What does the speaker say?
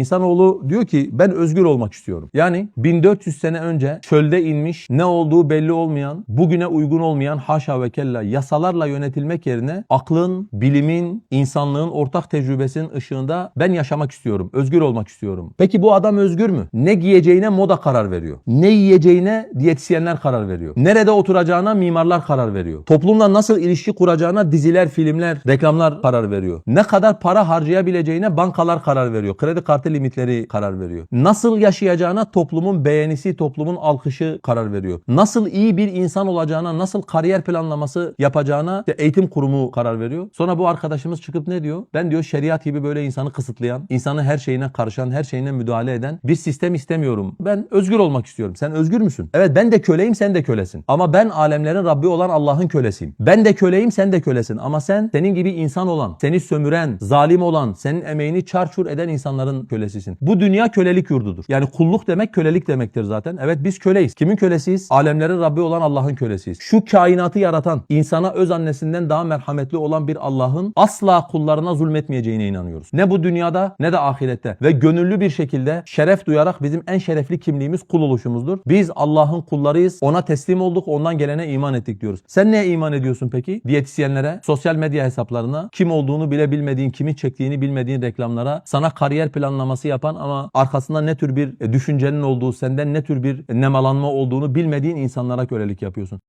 İnsanoğlu diyor ki ben özgür olmak istiyorum. Yani 1400 sene önce çölde inmiş ne olduğu belli olmayan, bugüne uygun olmayan haşa ve kella yasalarla yönetilmek yerine aklın, bilimin, insanlığın ortak tecrübesinin ışığında ben yaşamak istiyorum, özgür olmak istiyorum. Peki bu adam özgür mü? Ne giyeceğine moda karar veriyor. Ne yiyeceğine diyetisyenler karar veriyor. Nerede oturacağına mimarlar karar veriyor. Toplumla nasıl ilişki kuracağına diziler, filmler, reklamlar karar veriyor. Ne kadar para harcayabileceğine bankalar karar veriyor. Kredi kartı limitleri karar veriyor. Nasıl yaşayacağına toplumun beğenisi, toplumun alkışı karar veriyor. Nasıl iyi bir insan olacağına, nasıl kariyer planlaması yapacağına işte eğitim kurumu karar veriyor. Sonra bu arkadaşımız çıkıp ne diyor? Ben diyor şeriat gibi böyle insanı kısıtlayan, insanın her şeyine karışan, her şeyine müdahale eden bir sistem istemiyorum. Ben özgür olmak istiyorum. Sen özgür müsün? Evet ben de köleyim, sen de kölesin. Ama ben alemlerin Rabbi olan Allah'ın kölesiyim. Ben de köleyim, sen de kölesin. Ama sen senin gibi insan olan, seni sömüren, zalim olan, senin emeğini çarçur eden insanların kölesisin. Bu dünya kölelik yurdudur. Yani kulluk demek kölelik demektir zaten. Evet biz köleyiz. Kimin kölesiyiz? Alemlerin Rabbi olan Allah'ın kölesiyiz. Şu kainatı yaratan, insana öz annesinden daha merhametli olan bir Allah'ın asla kullarına zulmetmeyeceğine inanıyoruz. Ne bu dünyada ne de ahirette. Ve gönüllü bir şekilde şeref duyarak bizim en şerefli kimliğimiz kul oluşumuzdur. Biz Allah'ın kullarıyız. Ona teslim olduk. Ondan gelene iman ettik diyoruz. Sen neye iman ediyorsun peki? Diyetisyenlere, sosyal medya hesaplarına, kim olduğunu bile bilmediğin, kimi çektiğini bilmediğin reklamlara, sana kariyer planlaması yapan ama arkasında ne tür bir e, düşüncenin olduğu, senden ne tür bir nemalanma olduğunu bilmediğin insanlara kölelik yapıyorsun.